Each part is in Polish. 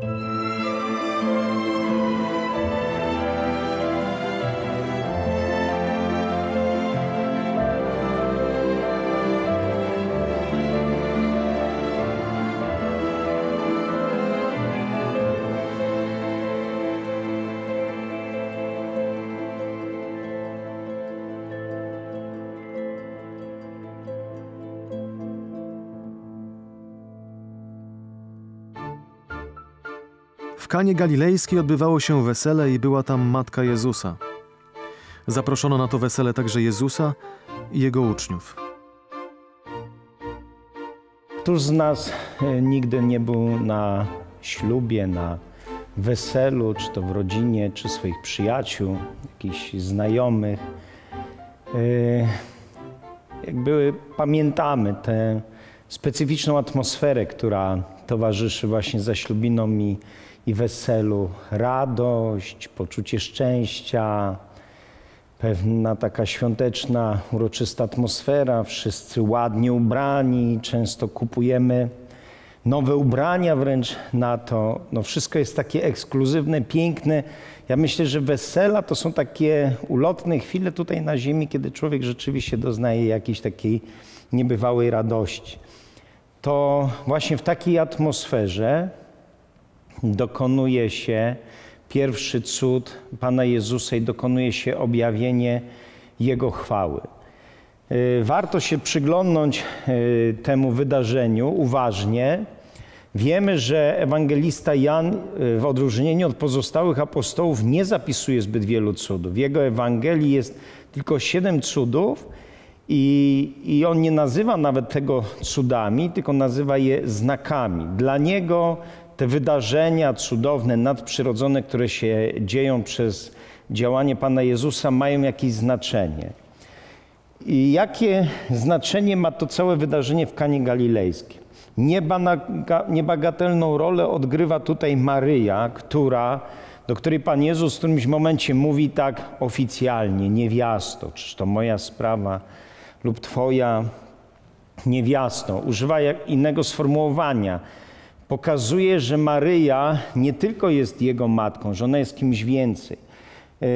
W Kanie Galilejskiej odbywało się wesele i była tam matka Jezusa. Zaproszono na to wesele także Jezusa i jego uczniów. Któż z nas e, nigdy nie był na ślubie, na weselu, czy to w rodzinie, czy swoich przyjaciół, jakichś znajomych? E, Jakby pamiętamy tę specyficzną atmosferę, która towarzyszy właśnie zaślubinom i, i weselu. Radość, poczucie szczęścia, pewna taka świąteczna, uroczysta atmosfera, wszyscy ładnie ubrani, często kupujemy nowe ubrania wręcz na to. No wszystko jest takie ekskluzywne, piękne. Ja myślę, że wesela to są takie ulotne chwile tutaj na ziemi, kiedy człowiek rzeczywiście doznaje jakiejś takiej niebywałej radości. To właśnie w takiej atmosferze dokonuje się pierwszy cud Pana Jezusa i dokonuje się objawienie Jego chwały. Y, Warto się przyglądnąć y, temu wydarzeniu uważnie. Wiemy, że ewangelista Jan y, w odróżnieniu od pozostałych apostołów nie zapisuje zbyt wielu cudów. W jego Ewangelii jest tylko siedem cudów i, i on nie nazywa nawet tego cudami, tylko nazywa je znakami. Dla niego te wydarzenia cudowne, nadprzyrodzone, które się dzieją przez działanie Pana Jezusa, mają jakieś znaczenie. I jakie znaczenie ma to całe wydarzenie w Kanie Galilejskiej? Niebagatelną rolę odgrywa tutaj Maryja, która, do której Pan Jezus w którymś momencie mówi tak oficjalnie, niewiasto, czyż to moja sprawa lub Twoja niewiasto. Używa innego sformułowania. Pokazuje, że Maryja nie tylko jest Jego matką, że ona jest kimś więcej. E,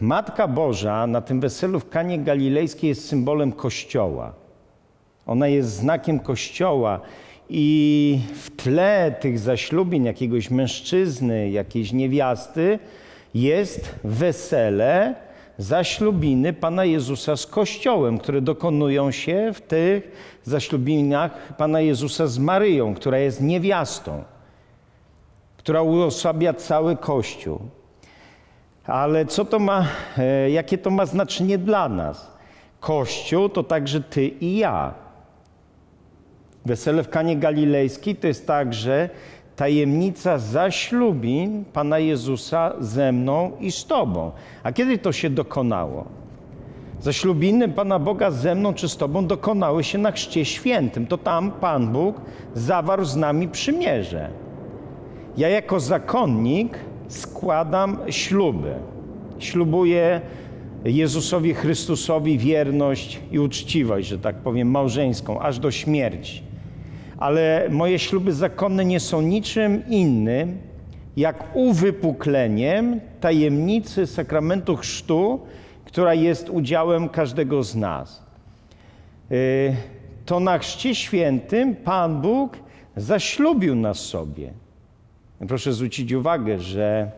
Matka Boża na tym weselu w Kanie Galilejskiej jest symbolem Kościoła. Ona jest znakiem Kościoła i w tle tych zaślubień jakiegoś mężczyzny, jakiejś niewiasty jest wesele, zaślubiny Pana Jezusa z Kościołem, które dokonują się w tych zaślubinach Pana Jezusa z Maryją, która jest niewiastą, która uosabia cały Kościół. Ale co to ma, e, jakie to ma znaczenie dla nas? Kościół to także ty i ja. Wesele w Kanie Galilejskiej to jest także tajemnica zaślubin Pana Jezusa ze mną i z Tobą. A kiedy to się dokonało? Zaślubiny Pana Boga ze mną czy z Tobą dokonały się na Chrzcie Świętym. To tam Pan Bóg zawarł z nami przymierze. Ja jako zakonnik składam śluby. Ślubuję Jezusowi Chrystusowi wierność i uczciwość, że tak powiem, małżeńską, aż do śmierci. Ale moje śluby zakonne nie są niczym innym, jak uwypukleniem tajemnicy sakramentu chrztu, która jest udziałem każdego z nas. Y, To na Chrzcie Świętym Pan Bóg zaślubił nas sobie. Proszę zwrócić uwagę, że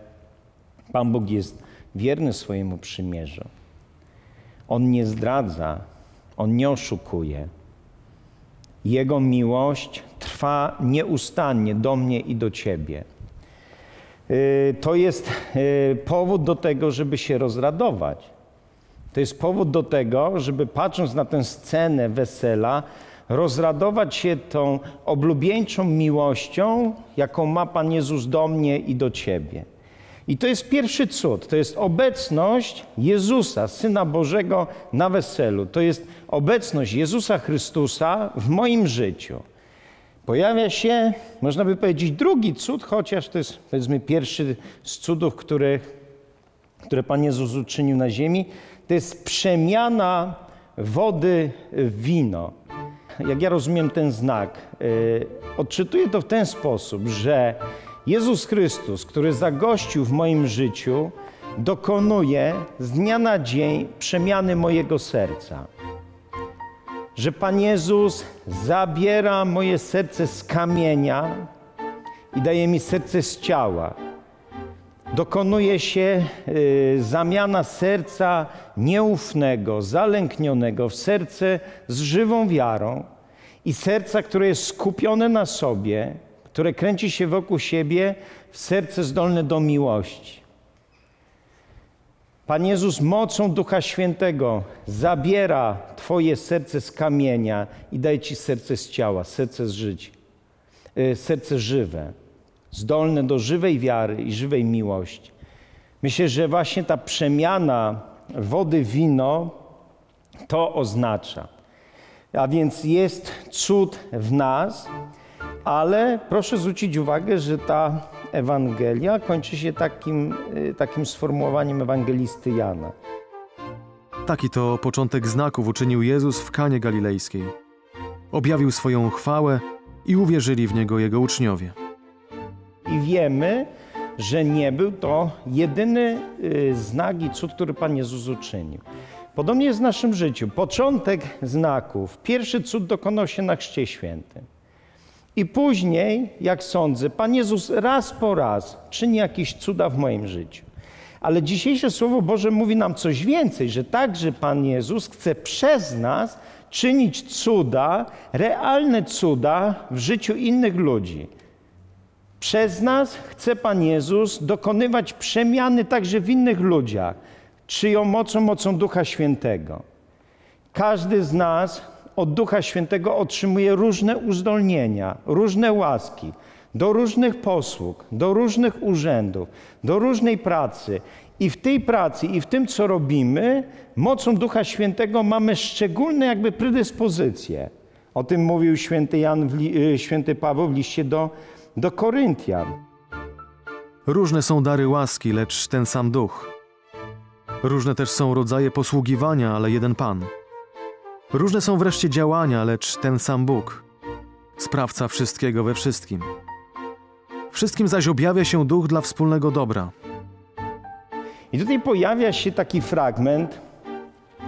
Pan Bóg jest wierny swojemu przymierzu. On nie zdradza, on nie oszukuje. Jego miłość trwa nieustannie do mnie i do ciebie. Y, To jest y, powód do tego, żeby się rozradować. To jest powód do tego, żeby patrząc na tę scenę wesela, rozradować się tą oblubieńczą miłością, jaką ma Pan Jezus do mnie i do Ciebie. I to jest pierwszy cud, to jest obecność Jezusa, Syna Bożego na weselu. To jest obecność Jezusa Chrystusa w moim życiu. Pojawia się, można by powiedzieć, drugi cud, chociaż to jest powiedzmy pierwszy z cudów, których, które Pan Jezus uczynił na ziemi. To jest przemiana wody w wino. Jak ja rozumiem ten znak, yy, odczytuję to w ten sposób, że Jezus Chrystus, który zagościł w moim życiu, dokonuje z dnia na dzień przemiany mojego serca. Że Pan Jezus zabiera moje serce z kamienia i daje mi serce z ciała. Dokonuje się y, zamiana serca nieufnego, zalęknionego w serce z żywą wiarą i serca, które jest skupione na sobie, które kręci się wokół siebie, w serce zdolne do miłości. Pan Jezus mocą Ducha Świętego zabiera Twoje serce z kamienia i daje Ci serce z ciała, serce z życia, y, serce żywe, zdolne do żywej wiary i żywej miłości. Myślę, że właśnie ta przemiana wody w wino to oznacza. A więc jest cud w nas, ale proszę zwrócić uwagę, że ta Ewangelia kończy się takim, y, takim sformułowaniem ewangelisty Jana. Taki to początek znaków uczynił Jezus w Kanie Galilejskiej. Objawił swoją chwałę i uwierzyli w Niego Jego uczniowie. I wiemy, że nie był to jedyny y, znak i cud, który Pan Jezus uczynił. Podobnie jest w naszym życiu. Początek znaków. Pierwszy cud dokonał się na Chrzcie Świętym. I później, jak sądzę, Pan Jezus raz po raz czyni jakieś cuda w moim życiu. Ale dzisiejsze Słowo Boże mówi nam coś więcej, że także Pan Jezus chce przez nas czynić cuda, realne cuda w życiu innych ludzi. Przez nas chce Pan Jezus dokonywać przemiany także w innych ludziach, czyją mocą, mocą Ducha Świętego. Każdy z nas od Ducha Świętego otrzymuje różne uzdolnienia, różne łaski do różnych posług, do różnych urzędów, do różnej pracy. I w tej pracy i w tym, co robimy, mocą Ducha Świętego mamy szczególne jakby predyspozycje. O tym mówił święty, Jan y, święty Paweł w liście do, do Koryntian. Różne są dary łaski, lecz ten sam duch. Różne też są rodzaje posługiwania, ale jeden Pan. Różne są wreszcie działania, lecz ten sam Bóg, sprawca wszystkiego we wszystkim. Wszystkim zaś objawia się duch dla wspólnego dobra. I tutaj pojawia się taki fragment,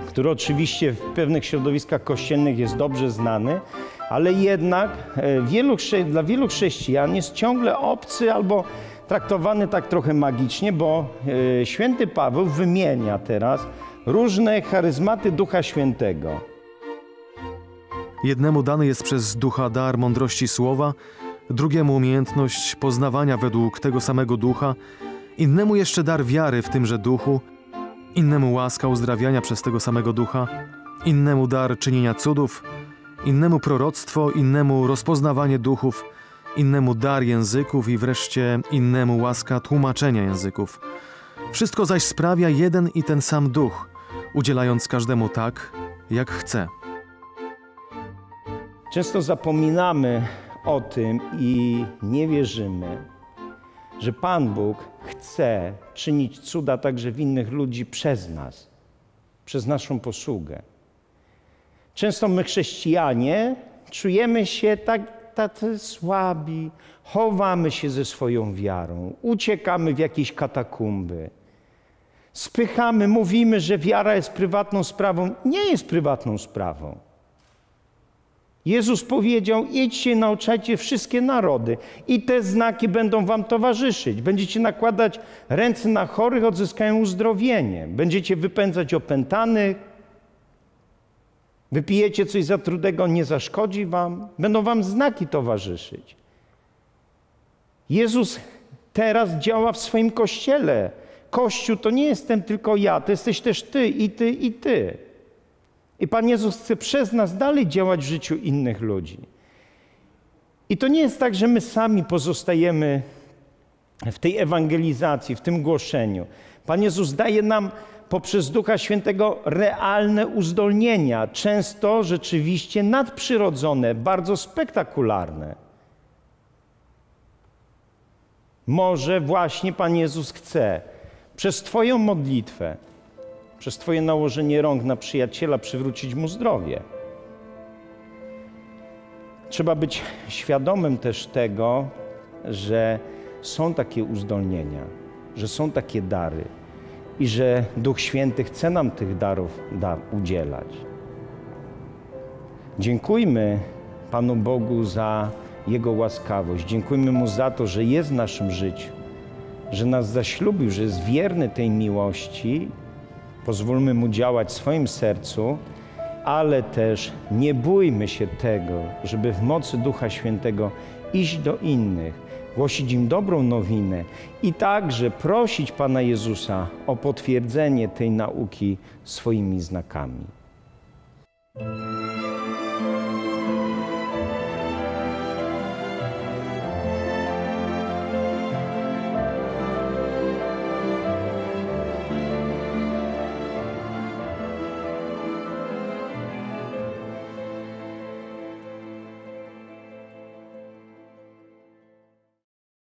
który oczywiście w pewnych środowiskach kościelnych jest dobrze znany, ale jednak e, wielu, dla wielu chrześcijan jest ciągle obcy albo traktowany tak trochę magicznie, bo e, święty Paweł wymienia teraz różne charyzmaty Ducha Świętego. Jednemu dany jest przez ducha dar mądrości słowa, drugiemu umiejętność poznawania według tego samego ducha, innemu jeszcze dar wiary w tymże duchu, innemu łaska uzdrawiania przez tego samego ducha, innemu dar czynienia cudów, innemu proroctwo, innemu rozpoznawanie duchów, innemu dar języków i wreszcie innemu łaska tłumaczenia języków. Wszystko zaś sprawia jeden i ten sam duch, udzielając każdemu tak, jak chce. Często zapominamy o tym i nie wierzymy, że Pan Bóg chce czynić cuda także w innych ludzi przez nas, przez naszą posługę. Często my, chrześcijanie, czujemy się tak, tacy słabi, chowamy się ze swoją wiarą, uciekamy w jakieś katakumby, spychamy, mówimy, że wiara jest prywatną sprawą. Nie jest prywatną sprawą. Jezus powiedział: idźcie, nauczajcie wszystkie narody, i te znaki będą wam towarzyszyć. Będziecie nakładać ręce na chorych, odzyskają uzdrowienie. Będziecie wypędzać opętanych. Wypijecie coś za trudego, nie zaszkodzi wam. Będą wam znaki towarzyszyć. Jezus teraz działa w swoim kościele. Kościół to nie jestem tylko ja, to jesteś też ty i ty i ty. I Pan Jezus chce przez nas dalej działać w życiu innych ludzi. I to nie jest tak, że my sami pozostajemy w tej ewangelizacji, w tym głoszeniu. Pan Jezus daje nam poprzez Ducha Świętego realne uzdolnienia, często rzeczywiście nadprzyrodzone, bardzo spektakularne. Może właśnie Pan Jezus chce przez Twoją modlitwę, przez Twoje nałożenie rąk na przyjaciela przywrócić mu zdrowie. Trzeba być świadomym też tego, że są takie uzdolnienia, że są takie dary i że Duch Święty chce nam tych darów da, udzielać. Dziękujmy Panu Bogu za Jego łaskawość. Dziękujmy Mu za to, że jest w naszym życiu, że nas zaślubił, że jest wierny tej miłości. Pozwólmy Mu działać w swoim sercu, ale też nie bójmy się tego, żeby w mocy Ducha Świętego iść do innych, głosić im dobrą nowinę i także prosić Pana Jezusa o potwierdzenie tej nauki swoimi znakami.